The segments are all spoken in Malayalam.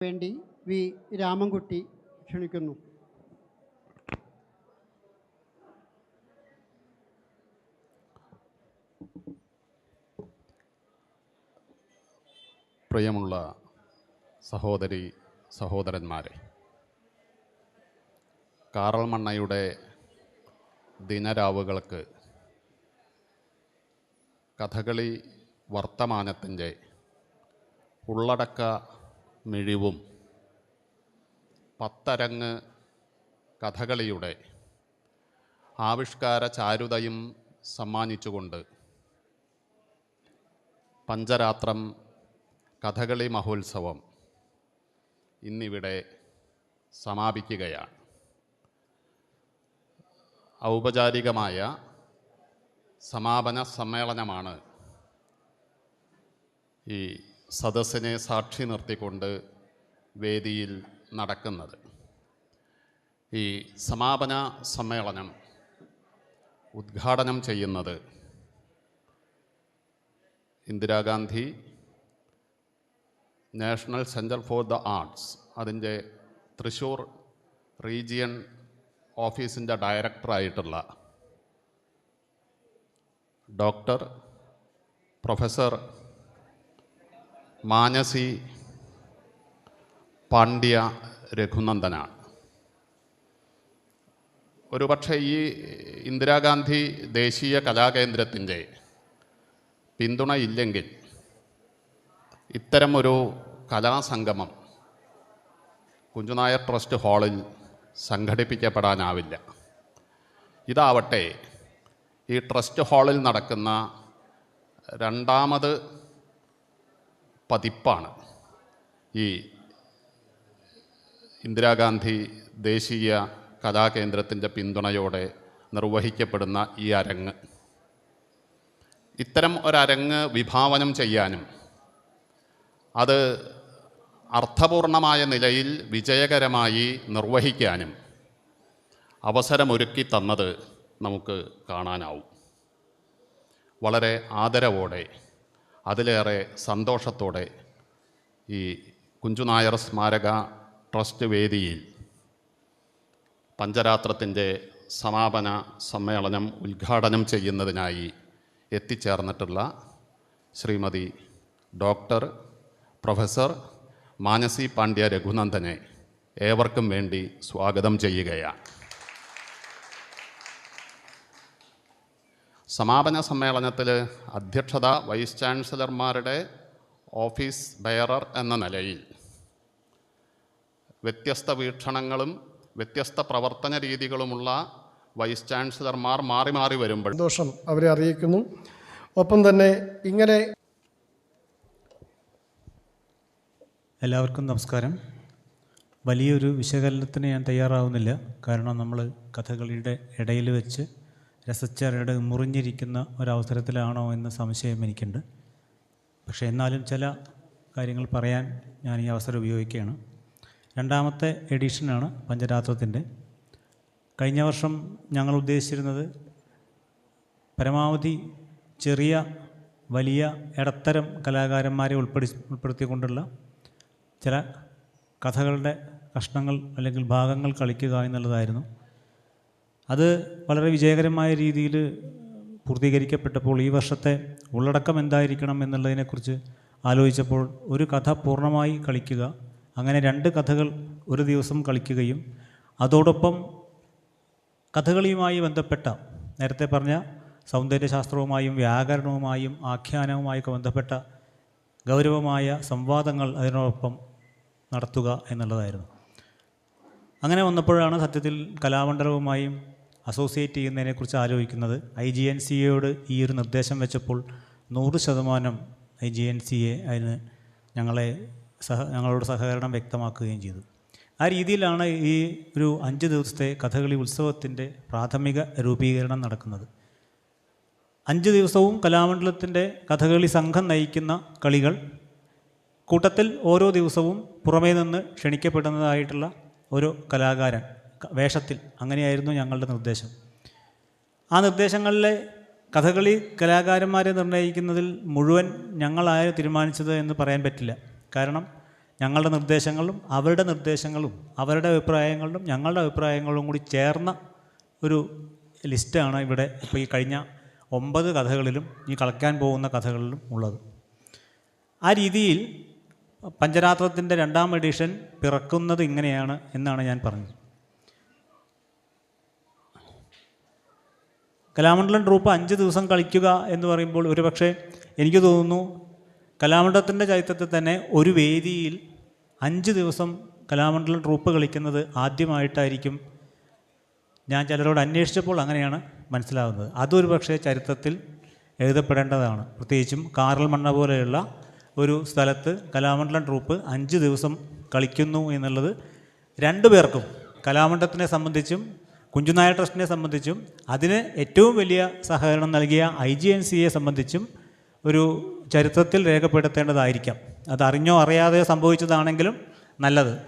വേണ്ടി വി രാമൻകുട്ടി ക്ഷണിക്കുന്നു. പ്രിയമുള്ള സഹോദരി സഹോദരന്മാരെ കാറൽ മണ്ണയുടെ ദിനരാവുകൾക്ക് കഥകളി വർത്തമാനത്തിന്റെ ഉള്ളടക്ക മിഴിവും. പത്തരങ്ങ് കഥകളിയുടെ ആവിഷ്കാര ചാരുതയും സമ്മാനിച്ചുകൊണ്ട് പഞ്ചരാത്രം കഥകളി മഹോത്സവം ഇന്നിവിടെ സമാപിക്കുകയാണ്. ഔപചാരികമായ സമാപന സമ്മേളനമാണ് ഈ സദസ്സിനെ സാക്ഷി നിർത്തിക്കൊണ്ട് വേദിയിൽ നടക്കുന്നത്. ഈ സമാപന സമ്മേളനം ഉദ്ഘാടനം ചെയ്യുന്നത് Indira Gandhi national centre for the arts അതിന്റെ തൃശ്ശൂർ റീജിയൻ ഓഫീസിന്റെ ഡയറക്ടറായിട്ടുള്ള ഡോക്ടർ പ്രൊഫസർ മാനസി പാണ്ഡ്യ രഘുനന്ദനാണ്. ഒരുപക്ഷെ ഈ ഇന്ദിരാഗാന്ധി ദേശീയ കലാകേന്ദ്രത്തിന്റെ പിന്തുണ ഇല്ലെങ്കിൽ ഇത്തരം ഒരു കലാസംഗമം കുഞ്ചുനായർ ട്രസ്റ്റ് ഹാളിൽ സംഘടിപ്പിക്കപ്പെടാനാവില്ല. ഇതാവട്ടെ ഈ ട്രസ്റ്റ് ഹാളിൽ നടക്കുന്ന രണ്ടാമത് പതിപ്പാണ്. ഈ ഇന്ദിരാഗാന്ധി ദേശീയ കലാകേന്ദ്രത്തിന്റെ പിന്തുണയോടെ നിർവഹിക്കപ്പെടുന്ന ഈ അരങ്ങ്. ഇത്തരം ഒരരങ്ങ് വിഭാവനം ചെയ്യാനും അത് അർത്ഥപൂർണമായ നിലയിൽ വിജയകരമായി നിർവഹിക്കാനും അവസരമൊരുക്കി തന്നത് നമുക്ക് കാണാനാവും. വളരെ ആദരവോടെ അതിലേറെ സന്തോഷത്തോടെ ഈ കുഞ്ചുനായർ സ്മാരക ട്രസ്റ്റ് വേദിയിൽ പഞ്ചരാത്രത്തിന്റെ സമാപന സമ്മേളനം ഉദ്ഘാടനം ചെയ്യുന്നതിനായി എത്തിച്ചേർന്നിട്ടുള്ള ശ്രീമതി ഡോക്ടർ പ്രൊഫസർ മാനസി പാണ്ഡ്യ രഘുനന്ദനെ ഏവർക്കും വേണ്ടി സ്വാഗതം ചെയ്യുകയാണ്. സമാപന സമ്മേളനത്തിൽ അധ്യക്ഷത വൈസ് ചാൻസലർമാരുടെ ഓഫീസ് ബെയറർ എന്ന നിലയിൽ വ്യത്യസ്ത വീക്ഷണങ്ങളും വ്യത്യസ്ത പ്രവർത്തന രീതികളുമുള്ള വൈസ് ചാൻസലർമാർ മാറി മാറി വരുമ്പോൾ സന്തോഷം അവരെ അറിയിക്കുന്നു. ഒപ്പം തന്നെ ഇങ്ങനെ എല്ലാവർക്കും നമസ്കാരം. വലിയൊരു വിശകലനത്തിന് ഞാൻ തയ്യാറാവുന്നില്ല. കാരണം നമ്മൾ കഥകളിയുടെ ഇടയിൽ വെച്ച് രസച്ചരട് മുറിഞ്ഞിരിക്കുന്ന ഒരവസരത്തിലാണോ എന്ന സംശയം എനിക്കുണ്ട്. പക്ഷേ എന്നാലും ചില കാര്യങ്ങൾ പറയാൻ ഞാൻ ഈ അവസരം ഉപയോഗിക്കുകയാണ്. രണ്ടാമത്തെ എഡിഷനാണ് പഞ്ചരാത്രത്തിന്റെ. കഴിഞ്ഞ വർഷം ഞങ്ങൾ ഉദ്ദേശിച്ചിരുന്നത് പരമാവധി ചെറിയ വലിയ ഇടത്തരം കലാകാരന്മാരെ ഉൾപ്പെടു ഉൾപ്പെടുത്തിക്കൊണ്ടുള്ള ചില കഥകളുടെ കഷ്ണങ്ങൾ അല്ലെങ്കിൽ ഭാഗങ്ങൾ കളിക്കുക എന്നുള്ളതായിരുന്നു. അത് വളരെ വിജയകരമായ രീതിയിൽ പൂർത്തീകരിക്കപ്പെട്ടപ്പോൾ ഈ വർഷത്തെ ഉള്ളടക്കം എന്തായിരിക്കണം എന്നുള്ളതിനെക്കുറിച്ച് ആലോചിച്ചപ്പോൾ ഒരു കഥ പൂർണമായി കളിക്കുക അങ്ങനെ രണ്ട് കഥകൾ ഒരു ദിവസം കളിക്കുകയും അതോടൊപ്പം കഥകളിയുമായി ബന്ധപ്പെട്ട നേരത്തെ പറഞ്ഞ സൗന്ദര്യശാസ്ത്രവുമായും വ്യാകരണവുമായും ആഖ്യാനവുമായൊക്കെ ബന്ധപ്പെട്ട ഗൗരവമായ സംവാദങ്ങൾ അതിനോടൊപ്പം നടത്തുക എന്നുള്ളതായിരുന്നു. അങ്ങനെ വന്നപ്പോഴാണ് സത്യത്തിൽ കലാമണ്ഡലവുമായും അസോസിയേറ്റ് ചെയ്യുന്നതിനെക്കുറിച്ച് ആലോചിക്കുന്നത് ഐ ജി എൻ സി എയോട് ഈ ഒരു നിർദ്ദേശം വെച്ചപ്പോൾ നൂറ് ശതമാനം I G N C A അതിന് ഞങ്ങളെ സഹ ഞങ്ങളോട് സഹകരണം വ്യക്തമാക്കുകയും ചെയ്തു. ആ രീതിയിലാണ് ഈ ഒരു അഞ്ച് ദിവസത്തെ കഥകളി ഉത്സവത്തിന്റെ പ്രാഥമിക രൂപീകരണം നടക്കുന്നത്. അഞ്ച് ദിവസവും കലാമണ്ഡലത്തിന്റെ കഥകളി സംഘം നയിക്കുന്ന കളികൾ കൂട്ടത്തിൽ ഓരോ ദിവസവും പുറമേ നിന്ന് ക്ഷണിക്കപ്പെടുന്നതായിട്ടുള്ള ഒരു കലാകാരൻ വേഷത്തിൽ അങ്ങനെയായിരുന്നു ഞങ്ങളുടെ നിർദ്ദേശം. ആ നിർദ്ദേശങ്ങളിലെ കഥകളി കലാകാരന്മാരെ നിർണയിക്കുന്നതിൽ മുഴുവൻ ഞങ്ങളായ തീരുമാനിച്ചത് എന്ന് പറയാൻ പറ്റില്ല. കാരണം ഞങ്ങളുടെ നിർദ്ദേശങ്ങളും അവരുടെ നിർദ്ദേശങ്ങളും അവരുടെ അഭിപ്രായങ്ങളും ഞങ്ങളുടെ അഭിപ്രായങ്ങളും കൂടി ചേർന്ന ഒരു ലിസ്റ്റാണ് ഇവിടെ ഇപ്പോൾ ഈ കഴിഞ്ഞ ഒമ്പത് കഥകളിലും ഈ കളിക്കാൻ പോകുന്ന കഥകളിലും ഉള്ളത്. ആ രീതിയിൽ പഞ്ചരാത്രത്തിന്റെ രണ്ടാം എഡിഷൻ പിറക്കുന്നത് ഇങ്ങനെയാണ് എന്നാണ് ഞാൻ പറഞ്ഞത്. കലാമണ്ഡലം ട്രൂപ്പ് അഞ്ച് ദിവസം കളിക്കുക എന്ന് പറയുമ്പോൾ ഒരുപക്ഷെ എനിക്ക് തോന്നുന്നു കലാമണ്ഡലത്തിന്റെ ചരിത്രത്തിൽ തന്നെ ഒരു വേദിയിൽ അഞ്ച് ദിവസം കലാമണ്ഡലം ട്രൂപ്പ് കളിക്കുന്നത് ആദ്യമായിട്ടായിരിക്കും ഞാൻ ചിലരോട് അന്വേഷിച്ചപ്പോൾ അങ്ങനെയാണ് മനസ്സിലാകുന്നത് അതൊരു പക്ഷേ ചരിത്രത്തിൽ എഴുതപ്പെടേണ്ടതാണ്. പ്രത്യേകിച്ചും കാറൽ മണ്ണ പോലെയുള്ള ഒരു സ്ഥലത്ത് കലാമണ്ഡലം ട്രൂപ്പ് അഞ്ച് ദിവസം കളിക്കുന്നു എന്നുള്ളത് രണ്ടു പേർക്കും കലാമണ്ഡലത്തിനെ സംബന്ധിച്ചും കുഞ്ചുനായ ട്രസ്റ്റിനെ സംബന്ധിച്ചും അതിന് ഏറ്റവും വലിയ സഹകരണം നൽകിയ ഐ ജി എൻ സിയെ സംബന്ധിച്ചും ഒരു ചരിത്രത്തിൽ രേഖപ്പെടുത്തേണ്ടതായിരിക്കാം. അത് അറിഞ്ഞോ അറിയാതെയോ സംഭവിച്ചതാണെങ്കിലും നല്ലത്.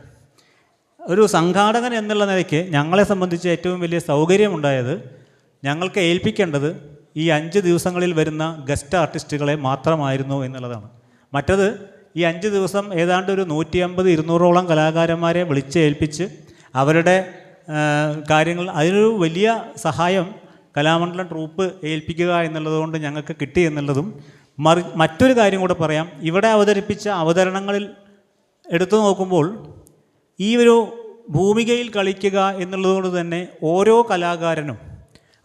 ഒരു സംഘാടകൻ എന്നുള്ള നിലയ്ക്ക് ഞങ്ങളെ സംബന്ധിച്ച് ഏറ്റവും വലിയ സൗകര്യമുണ്ടായത് ഞങ്ങൾക്ക് ഏൽപ്പിക്കേണ്ടത് ഈ അഞ്ച് ദിവസങ്ങളിൽ വരുന്ന ഗസ്റ്റ് ആർട്ടിസ്റ്റുകളെ മാത്രമായിരുന്നു എന്നുള്ളതാണ്. മറ്റത് ഈ അഞ്ച് ദിവസം ഏതാണ്ട് ഒരു നൂറ്റി അമ്പത് ഇരുന്നൂറോളം കലാകാരന്മാരെ വിളിച്ച് ഏൽപ്പിച്ച് അവരുടെ കാര്യങ്ങൾ അതിനൊരു വലിയ സഹായം കലാമണ്ഡലം ട്രൂപ്പ് ഏൽപ്പിക്കുക എന്നുള്ളതുകൊണ്ട് ഞങ്ങൾക്ക് കിട്ടി എന്നുള്ളതും മറി മറ്റൊരു കാര്യം കൂടെ പറയാം. ഇവിടെ അവതരിപ്പിച്ച അവതരണങ്ങളിൽ എടുത്തു നോക്കുമ്പോൾ ഈ ഒരു ഭൂമികയിൽ കളിക്കുക എന്നുള്ളതുകൊണ്ട് തന്നെ ഓരോ കലാകാരനും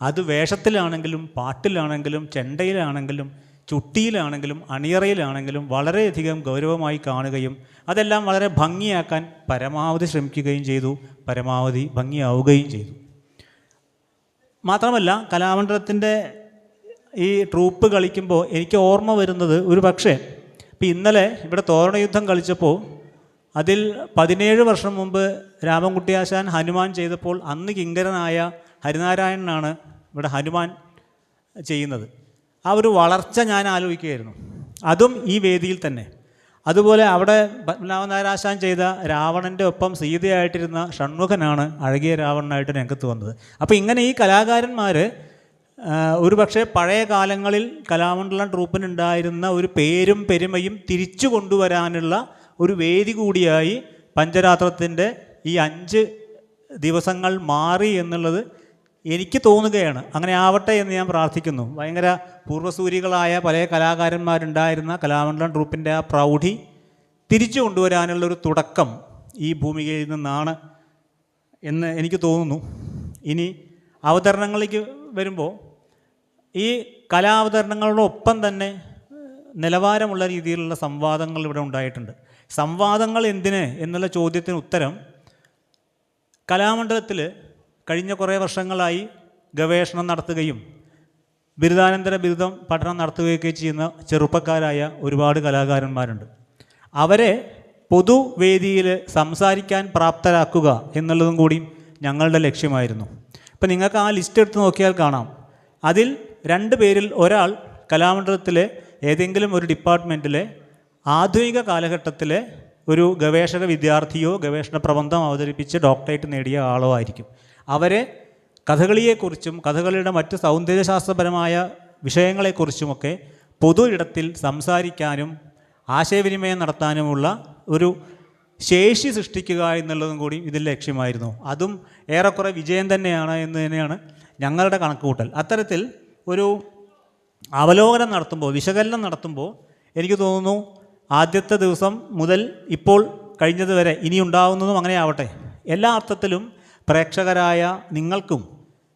അത് വേഷത്തിലാണെങ്കിലും പാട്ടിലാണെങ്കിലും ചെണ്ടയിലാണെങ്കിലും ചുട്ടിയിലാണെങ്കിലും അണിയറയിലാണെങ്കിലും വളരെയധികം ഗൗരവമായി കാണുകയും അതെല്ലാം വളരെ ഭംഗിയാക്കാൻ പരമാവധി ശ്രമിക്കുകയും ചെയ്തു പരമാവധി ഭംഗിയാവുകയും ചെയ്തു. മാത്രമല്ല കലാമണ്ഡലത്തിന്റെ ഈ ട്രൂപ്പ് കളിക്കുമ്പോൾ എനിക്ക് ഓർമ്മ വരുന്നത് ഒരു പക്ഷേ ഇപ്പം ഇന്നലെ ഇവിടെ തോരണയുദ്ധം കളിച്ചപ്പോൾ അതിൽ പതിനേഴ് വർഷം മുമ്പ് രാമൻകുട്ടിയാശാൻ ഹനുമാൻ ചെയ്തപ്പോൾ അന്ന് കിങ്കരനായ ഹരിനാരായണനാണ് ഇവിടെ ഹനുമാൻ ചെയ്യുന്നത്. ആ ഒരു വളർച്ച ഞാൻ ആലോചിക്കുകയായിരുന്നു. അതും ഈ വേദിയിൽ തന്നെ. അതുപോലെ അവിടെ പത്മനാഭനാരാശാൻ ചെയ്ത രാവണന്റെ ഒപ്പം സീതയായിട്ടിരുന്ന ഷൺമുഖനാണ് അഴകിയ രാവണനായിട്ട് രംഗത്ത് വന്നത്. അപ്പോൾ ഇങ്ങനെ ഈ കലാകാരന്മാർ ഒരു പക്ഷേ പഴയ കാലങ്ങളിൽ കലാമണ്ഡലം ട്രൂപ്പിനുണ്ടായിരുന്ന ഒരു പേരും പെരുമയും തിരിച്ചു കൊണ്ടുവരാനുള്ള ഒരു വേദി കൂടിയായി പഞ്ചരാത്രത്തിന്റെ ഈ അഞ്ച് ദിവസങ്ങൾ മാറി എന്നുള്ളത് എനിക്ക് തോന്നുകയാണ്. അങ്ങനെ ആവട്ടെ എന്ന് ഞാൻ പ്രാർത്ഥിക്കുന്നു. ഭയങ്കര പൂർവസൂരികളായ പല കലാകാരന്മാരുണ്ടായിരുന്ന കലാമണ്ഡലം ട്രൂപ്പിന്റെ ആ പ്രൗഢി തിരിച്ചു കൊണ്ടുവരാനുള്ള ഒരു തുടക്കം ഈ ഭൂമികയിൽ നിന്നാണ് എന്ന് എനിക്ക് തോന്നുന്നു. ഇനി അവതരണങ്ങളിലേക്ക് വരുമ്പോൾ ഈ കലാവതരണങ്ങളോടൊപ്പം തന്നെ നിലവാരമുള്ള രീതിയിലുള്ള സംവാദങ്ങൾ ഇവിടെ ഉണ്ടായിട്ടുണ്ട്. സംവാദങ്ങൾ എന്തിന് എന്നുള്ള ചോദ്യത്തിന് ഉത്തരം കലാമണ്ഡലത്തിൽ കഴിഞ്ഞ കുറേ വർഷങ്ങളായി ഗവേഷണം നടത്തുകയും ബിരുദാനന്തര ബിരുദം പഠനം നടത്തുകയൊക്കെ ചെയ്യുന്ന ചെറുപ്പക്കാരായ ഒരുപാട് കലാകാരന്മാരുണ്ട്. അവരെ പൊതുവേദിയിൽ സംസാരിക്കാൻ പ്രാപ്തരാക്കുക എന്നുള്ളതും കൂടി ഞങ്ങളുടെ ലക്ഷ്യമായിരുന്നു. ഇപ്പം നിങ്ങൾക്ക് ആ ലിസ്റ്റ് എടുത്ത് നോക്കിയാൽ കാണാം. അതിൽ രണ്ട് പേരിൽ ഒരാൾ കലാമണ്ഡലത്തിലെ ഏതെങ്കിലും ഒരു ഡിപ്പാർട്ട്മെന്റിലെ ആധുനിക കാലഘട്ടത്തിലെ ഒരു ഗവേഷക വിദ്യാർത്ഥിയോ ഗവേഷണ പ്രബന്ധം അവതരിപ്പിച്ച് ഡോക്ടറേറ്റ് നേടിയ ആളോ ആയിരിക്കും. അവരെ കഥകളിയെക്കുറിച്ചും കഥകളിയുടെ മറ്റ് സൗന്ദര്യശാസ്ത്രപരമായ വിഷയങ്ങളെക്കുറിച്ചുമൊക്കെ പൊതു ഇടത്തിൽ സംസാരിക്കാനും ആശയവിനിമയം നടത്താനുമുള്ള ഒരു ശേഷി സൃഷ്ടിക്കുക എന്നുള്ളതും കൂടി ഇതിൽ ലക്ഷ്യമായിരുന്നു. അതും ഏറെക്കുറെ വിജയം തന്നെയാണ് എന്ന് തന്നെയാണ് ഞങ്ങളുടെ കണക്കുകൂട്ടൽ. അത്തരത്തിൽ ഒരു അവലോകനം നടത്തുമ്പോൾ വിശകലനം നടത്തുമ്പോൾ എനിക്ക് തോന്നുന്നു ആദ്യത്തെ ദിവസം മുതൽ ഇപ്പോൾ കഴിഞ്ഞതുവരെ ഇനി ഉണ്ടാവുന്നതും അങ്ങനെ ആവട്ടെ എല്ലാ അർത്ഥത്തിലും പ്രേക്ഷകരായ നിങ്ങൾക്കും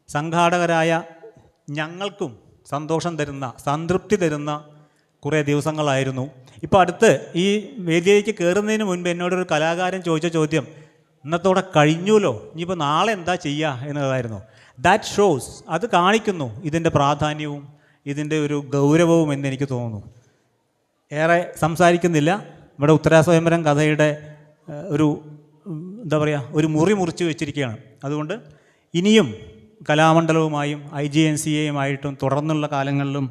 സംഘാടകരായ ഞങ്ങൾക്കും സന്തോഷം തരുന്ന സംതൃപ്തി തരുന്ന കുറേ ദിവസങ്ങളായിരുന്നു. ഇപ്പോൾ അടുത്ത് ഈ വേദിയിലേക്ക് കയറുന്നതിന് മുൻപ് എന്നോടൊരു കലാകാരൻ ചോദിച്ച ചോദ്യം ഇന്നത്തോടെ കഴിഞ്ഞുല്ലോ ഇനിയിപ്പോൾ നാളെ എന്താ ചെയ്യുക എന്നതായിരുന്നു. ദാറ്റ് ഷോസ് അത് കാണിക്കുന്നു ഇതിന്റെ പ്രാധാന്യവും ഇതിന്റെ ഒരു ഗൗരവവും എന്ന് എനിക്ക് തോന്നുന്നു. ഏറെ സംസാരിക്കുന്നില്ല. ഇവിടെ ഉത്തരാസ്വയംവരം കഥയുടെ ഒരു എന്താ പറയുക ഒരു മുറി മുറിച്ച് വെച്ചിരിക്കുകയാണ്. അതുകൊണ്ട് ഇനിയും കലാമണ്ഡലവുമായും ഐ ജി എൻ സി എയുമായിട്ടും തുടർന്നുള്ള കാലങ്ങളിലും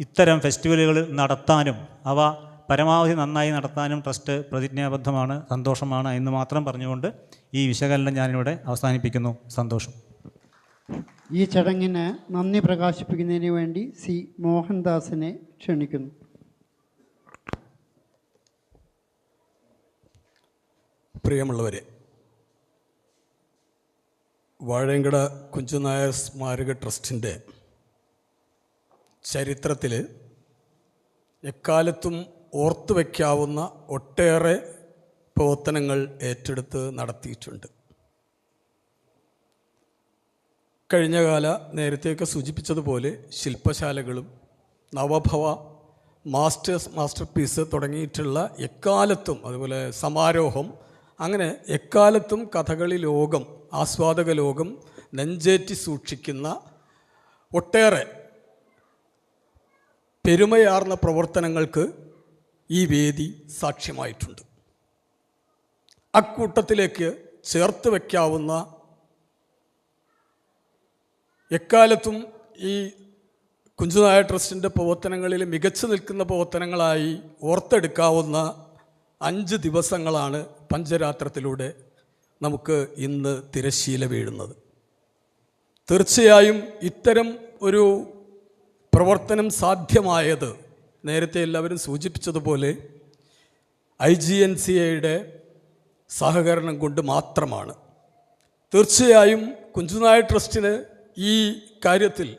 ഇത്തരം ഫെസ്റ്റിവലുകൾ നടത്താനും അവ പരമാവധി നന്നായി നടത്താനും ട്രസ്റ്റ് പ്രതിജ്ഞാബദ്ധമാണ് സന്തോഷമാണ് എന്ന് മാത്രം പറഞ്ഞുകൊണ്ട് ഈ വിശകലനം ഞാനിവിടെ അവസാനിപ്പിക്കുന്നു. സന്തോഷം. ഈ ചടങ്ങിന് നന്ദി പ്രകാശിപ്പിക്കുന്നതിന് വേണ്ടി സി മോഹൻദാസിനെ ക്ഷണിക്കുന്നു. പ്രിയമുള്ളവരെ വാഴയങ്കട കുഞ്ചുനായർ സ്മാരക ട്രസ്റ്റിന്റെ ചരിത്രത്തിൽ എക്കാലത്തും ഓർത്തു വയ്ക്കാവുന്ന ഒട്ടേറെ പ്രവർത്തനങ്ങൾ ഏറ്റെടുത്ത് നടത്തിയിട്ടുണ്ട്. കഴിഞ്ഞ കാല നേരത്തെയൊക്കെ സൂചിപ്പിച്ചതുപോലെ ശില്പശാലകളും നവഭവ മാസ്റ്റേഴ്സ് മാസ്റ്റർ പീസ് തുടങ്ങിയിട്ടുള്ള എക്കാലത്തും അതുപോലെ സമാരോഹം അങ്ങനെ എക്കാലത്തും കഥകളി ലോകം ആസ്വാദക ലോകം നെഞ്ചേറ്റി സൂക്ഷിക്കുന്ന ഒട്ടേറെ പെരുമയാർന്ന പ്രവർത്തനങ്ങൾക്ക് ഈ വേദി സാക്ഷ്യമായിട്ടുണ്ട്. അക്കൂട്ടത്തിലേക്ക് ചേർത്ത് വയ്ക്കാവുന്ന എക്കാലത്തും ഈ കുഞ്ചുനായ ട്രസ്റ്റിന്റെ പ്രവർത്തനങ്ങളിൽ മികച്ചു നിൽക്കുന്ന പ്രവർത്തനങ്ങളായി ഓർത്തെടുക്കാവുന്ന അഞ്ച് ദിവസങ്ങളാണ് പഞ്ചരാത്രത്തിലൂടെ നമുക്ക് ഇന്ന് തിരശ്ശീല വീഴുന്നത്. തീർച്ചയായും ഇത്തരം ഒരു പ്രവർത്തനം സാധ്യമായത് നേരത്തെ എല്ലാവരും സൂചിപ്പിച്ചതുപോലെ ഐ ജി എൻ സി എയുടെ സഹകരണം കൊണ്ട് മാത്രമാണ്. തീർച്ചയായും കുഞ്ചുനായ ട്രസ്റ്റിന് ഈ കാര്യത്തിൽ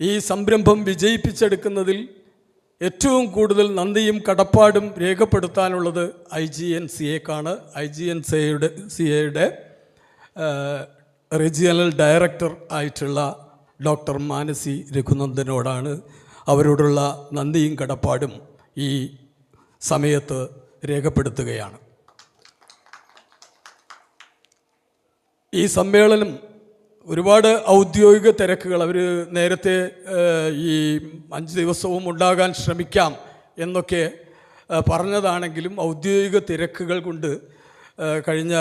ഈ സംരംഭം വിജയിപ്പിച്ചെടുക്കുന്നതിൽ ഏറ്റവും കൂടുതൽ നന്ദിയും കടപ്പാടും രേഖപ്പെടുത്താനുള്ളത് ഐ ജി എൻ സി എക്കാണ് ഐ ജി എൻ സി എയുടെ സി എയുടെ റീജിയണൽ ഡയറക്ടർ ആയിട്ടുള്ള ഡോക്ടർ മാനസി രഘുനന്ദനോടാണ് അവരോടുള്ള നന്ദിയും കടപ്പാടും ഈ സമയത്ത് രേഖപ്പെടുത്തുകയാണ്. ഈ സമ്മേളനം ഒരുപാട് ഔദ്യോഗിക തിരക്കുകൾ. അവർ നേരത്തെ ഈ അഞ്ച് ദിവസവും ഉണ്ടാകാൻ ശ്രമിക്കാം എന്നൊക്കെ പറഞ്ഞതാണെങ്കിലും ഔദ്യോഗിക തിരക്കുകൾ കൊണ്ട് കഴിഞ്ഞ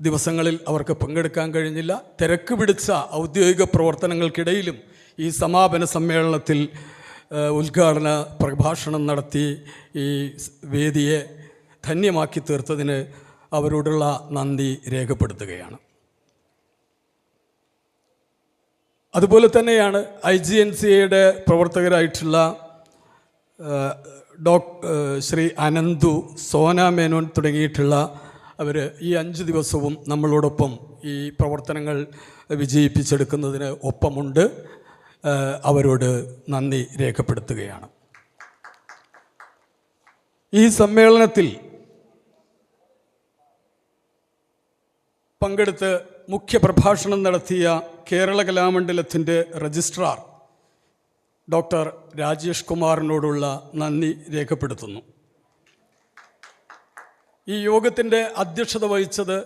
ദിവസങ്ങളിൽ അവർക്ക് പങ്കെടുക്കാൻ കഴിഞ്ഞില്ല. തിരക്ക് പിടിച്ച ഔദ്യോഗിക പ്രവർത്തനങ്ങൾക്കിടയിലും ഈ സമാപന സമ്മേളനത്തിൽ ഉദ്ഘാടന പ്രഭാഷണം നടത്തി ഈ വേദിയെ ധന്യമാക്കി തീർത്തതിന് അവരോടുള്ള നന്ദി രേഖപ്പെടുത്തുകയാണ്. അതുപോലെ തന്നെയാണ് ഐ ജി എൻ സി എയുടെ പ്രവർത്തകരായിട്ടുള്ള ഡോക് ശ്രീ അനന്തു സോന മേനോൻ തുടങ്ങിയിട്ടുള്ള അവർ ഈ അഞ്ച് ദിവസവും നമ്മളോടൊപ്പം ഈ പ്രവർത്തനങ്ങൾ വിജയിപ്പിച്ചെടുക്കുന്നതിന് ഒപ്പമുണ്ട്. അവരോട് നന്ദി രേഖപ്പെടുത്തുകയാണ്. ഈ സമ്മേളനത്തിൽ പങ്കെടുത്ത് മുഖ്യ പ്രഭാഷണം നടത്തിയ കേരള കലാമണ്ഡലത്തിന്റെ രജിസ്ട്രാർ ഡോക്ടർ രാജേഷ് കുമാറിനോടുള്ള നന്ദി രേഖപ്പെടുത്തുന്നു. ഈ യോഗത്തിന്റെ അധ്യക്ഷത വഹിച്ചത്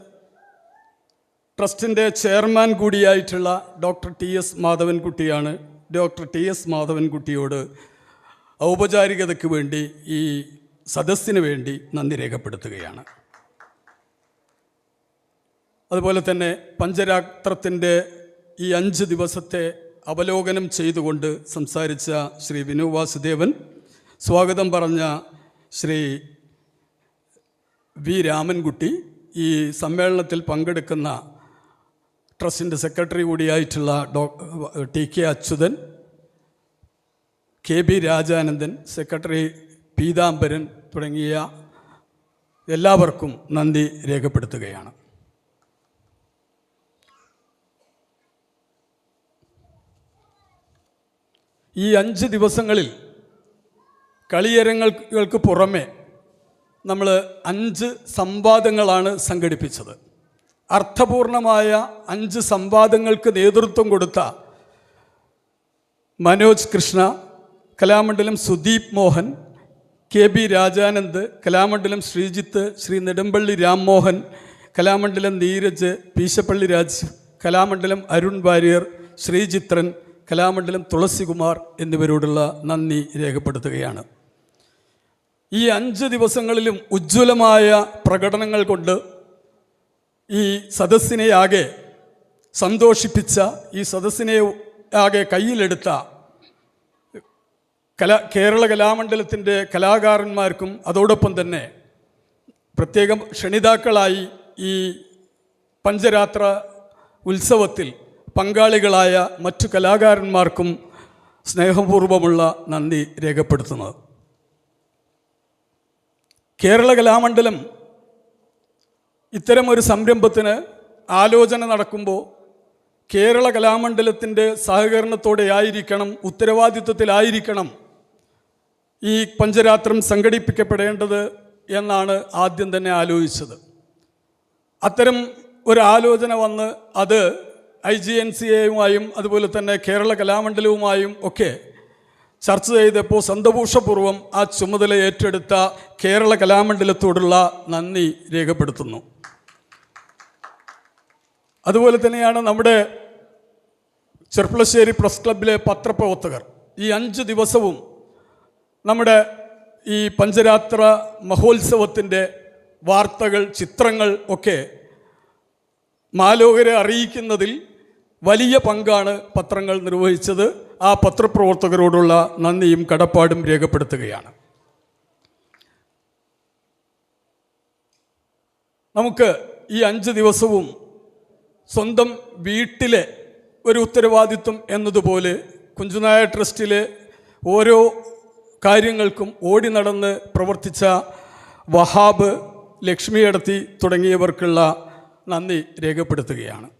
ട്രസ്റ്റിന്റെ ചെയർമാൻ കൂടിയായിട്ടുള്ള ഡോക്ടർ ടി എസ് മാധവൻകുട്ടിയാണ്. ഡോക്ടർ ടി എസ് മാധവൻകുട്ടിയോട് ഔപചാരികതയ്ക്ക് വേണ്ടി ഈ സദസ്സിന് വേണ്ടി നന്ദി രേഖപ്പെടുത്തുകയാണ്. അതുപോലെ തന്നെ പഞ്ചരാത്രത്തിന്റെ ഈ അഞ്ച് ദിവസത്തെ അവലോകനം ചെയ്തുകൊണ്ട് സംസാരിച്ച ശ്രീ വിനു വാസുദേവൻ സ്വാഗതം പറഞ്ഞ ശ്രീ വി രാമൻകുട്ടി ഈ സമ്മേളനത്തിൽ പങ്കെടുക്കുന്ന ട്രസ്റ്റിന്റെ സെക്രട്ടറി കൂടിയായിട്ടുള്ള ഡോ T K Achuthan K B Rajanandan secretary Peethambaran തുടങ്ങിയ എല്ലാവർക്കും നന്ദി രേഖപ്പെടുത്തുകയാണ്. ഈ അഞ്ച് ദിവസങ്ങളിൽ കളിയരങ്ങൾക്ക് പുറമെ നമ്മൾ അഞ്ച് സംവാദങ്ങളാണ് സംഘടിപ്പിച്ചത്. അർത്ഥപൂർണമായ അഞ്ച് സംവാദങ്ങൾക്ക് നേതൃത്വം കൊടുത്ത മനോജ് കൃഷ്ണ കലാമണ്ഡലം സുദീപ് മോഹൻ കെ ബി രാജാനന്ദ് കലാമണ്ഡലം ശ്രീജിത്ത് ശ്രീ നെടുമ്പള്ളി രാംമോഹൻ കലാമണ്ഡലം നീരജ് പീശപ്പള്ളി രാജ് കലാമണ്ഡലം അരുൺ വാര്യർ ശ്രീചിത്രൻ കലാമണ്ഡലം തുളസികുമാർ എന്നിവരോടുള്ള നന്ദി രേഖപ്പെടുത്തുകയാണ്. ഈ അഞ്ച് ദിവസങ്ങളിലും ഉജ്ജ്വലമായ പ്രകടനങ്ങൾ കൊണ്ട് ഈ സദസ്സിനെയാകെ സന്തോഷിപ്പിച്ച ഈ സദസ്സിനെ ആകെ കയ്യിലെടുത്ത കല കേരള കലാമണ്ഡലത്തിന്റെ കലാകാരന്മാർക്കും അതോടൊപ്പം തന്നെ പ്രത്യേകം ക്ഷണിതാക്കളായി ഈ പഞ്ചരാത്ര ഉത്സവത്തിൽ പങ്കാളികളായ മറ്റു കലാകാരന്മാർക്കും സ്നേഹപൂർവമുള്ള നന്ദി രേഖപ്പെടുത്തുന്നത്. കേരള കലാമണ്ഡലം ഇത്തരമൊരു സംരംഭത്തിന് ആലോചന നടക്കുമ്പോൾ കേരള കലാമണ്ഡലത്തിന്റെ സഹകരണത്തോടെ ആയിരിക്കണം ഉത്തരവാദിത്വത്തിലായിരിക്കണം ഈ പഞ്ചരാത്രം സംഘടിപ്പിക്കപ്പെടേണ്ടത് എന്നാണ് ആദ്യം തന്നെ ആലോചിച്ചത്. അത്തരം ഒരു ആലോചന വന്ന് അത് ഐ ജി എൻ സി എയുമായും അതുപോലെ തന്നെ കേരള കലാമണ്ഡലവുമായും ഒക്കെ ചർച്ച ചെയ്തപ്പോൾ സന്തോഷപൂർവം ആ ചുമതല ഏറ്റെടുത്ത കേരള കലാമണ്ഡലത്തോടുള്ള നന്ദി രേഖപ്പെടുത്തുന്നു. അതുപോലെ തന്നെയാണ് നമ്മുടെ ചെർപ്പുളശ്ശേരി പ്രസ് ക്ലബിലെ പത്രപ്രവർത്തകർ. ഈ അഞ്ച് ദിവസവും നമ്മുടെ ഈ പഞ്ചരാത്ര മഹോത്സവത്തിന്റെ വാർത്തകൾ ചിത്രങ്ങൾ ഒക്കെ മാലോകരെ അറിയിക്കുന്നതിൽ വലിയ പങ്കാണ് പത്രങ്ങൾ നിർവഹിച്ചത്. ആ പത്രപ്രവർത്തകരോടുള്ള നന്ദിയും കടപ്പാടും രേഖപ്പെടുത്തുകയാണ്. നമുക്ക് ഈ അഞ്ച് ദിവസവും സ്വന്തം വീട്ടിലെ ഒരു ഉത്തരവാദിത്വം എന്നതുപോലെ കുഞ്ചുനായ ട്രസ്റ്റിലെ ഓരോ കാര്യങ്ങൾക്കും ഓടി നടന്ന് പ്രവർത്തിച്ച വഹാബ് ലക്ഷ്മിയടത്തി തുടങ്ങിയവർക്കുള്ള നന്ദി രേഖപ്പെടുത്തുകയാണ്.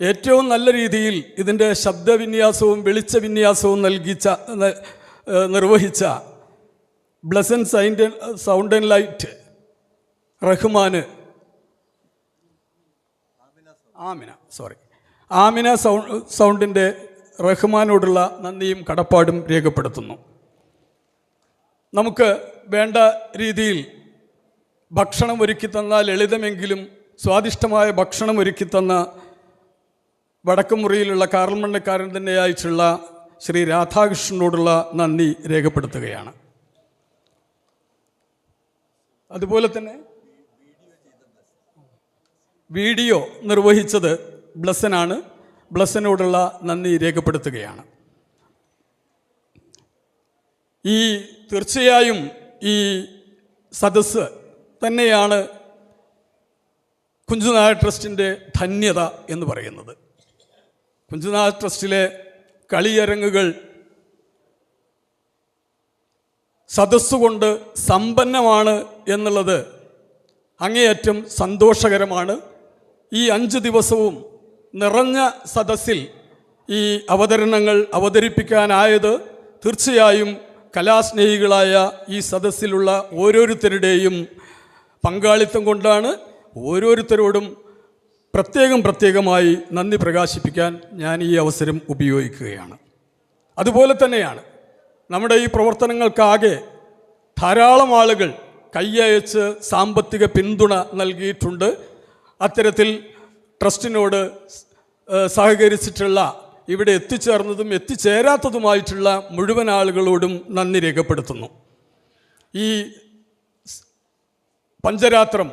ഏറ്റവും നല്ല രീതിയിൽ ഇതിന്റെ ശബ്ദവിന്യാസവും വെളിച്ചവിന്യാസവും നൽകിച്ച ന- നിർവഹിച്ച ബ്ലസൻ സൈൻഡ് സൗണ്ട് ആൻഡ് ലൈറ്റ് റഹ്മാന് ആമിന സോറി. ആമിന സൗണ്ട് സൗണ്ടിന്റെ റഹ്മാനോടുള്ള നന്ദിയും കടപ്പാടും രേഖപ്പെടുത്തുന്നു. നമുക്ക് വേണ്ട രീതിയിൽ ഭക്ഷണം ഒരുക്കി തന്ന ലളിതമെങ്കിലും സ്വാദിഷ്ടമായ ഭക്ഷണം ഒരുക്കി തന്ന വടക്കുമുറിയിലുള്ള കാർമണ്ണക്കാരൻ തന്നെ അയച്ചുള്ള ശ്രീ രാധാകൃഷ്ണനോടുള്ള നന്ദി രേഖപ്പെടുത്തുകയാണ്. അതുപോലെ തന്നെ വീഡിയോ നിർവഹിച്ചത് ബ്ലസ്സനാണ് ബ്ലസ്സനോടുള്ള നന്ദി രേഖപ്പെടുത്തുകയാണ്. ഈ തീർച്ചയായും ഈ സദസ്സ് തന്നെയാണ് കുഞ്ചുനായ ട്രസ്റ്റിന്റെ ധന്യത എന്ന് പറയുന്നത്. കുഞ്ചുനായ ട്രസ്റ്റിലെ കളിയരങ്ങുകൾ സദസ്സുകൊണ്ട് സമ്പന്നമാണ് എന്നുള്ളത് അങ്ങേയറ്റം സന്തോഷകരമാണ്. ഈ അഞ്ച് ദിവസവും നിറഞ്ഞ സദസ്സിൽ ഈ അവതരണങ്ങൾ അവതരിപ്പിക്കാനായത് തീർച്ചയായും കലാസ്നേഹികളായ ഈ സദസ്സിലുള്ള ഓരോരുത്തരുടെയും പങ്കാളിത്തം കൊണ്ടാണ്. ഓരോരുത്തരോടും പ്രത്യേകം പ്രത്യേകമായി നന്ദി പ്രകാശിപ്പിക്കാൻ ഞാൻ ഈ അവസരം ഉപയോഗിക്കുകയാണ്. അതുപോലെ തന്നെയാണ് നമ്മുടെ ഈ പ്രവർത്തനങ്ങൾക്കാകെ ധാരാളം ആളുകൾ കൈയയച്ച് സാമ്പത്തിക പിന്തുണ നൽകിയിട്ടുണ്ട്. അത്തരത്തിൽ ട്രസ്റ്റിനോട് സഹകരിച്ചിട്ടുള്ള ഇവിടെ എത്തിച്ചേർന്നതും എത്തിച്ചേരാത്തതുമായിട്ടുള്ള മുഴുവൻ ആളുകളോടും നന്ദി രേഖപ്പെടുത്തുന്നു. ഈ പഞ്ചരാത്രം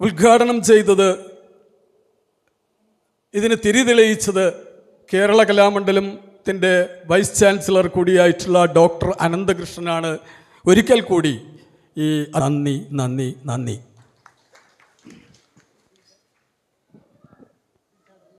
ഉദ്ഘാടനം ചെയ്തത് ഇതിന് തിരി തെളിയിച്ചത് കേരള കലാമണ്ഡലത്തിന്റെ വൈസ് ചാൻസലർ കൂടിയായിട്ടുള്ള ഡോക്ടർ അനന്തകൃഷ്ണനാണ്. ഒരിക്കൽ കൂടി ഈ നന്ദി നന്ദി നന്ദി.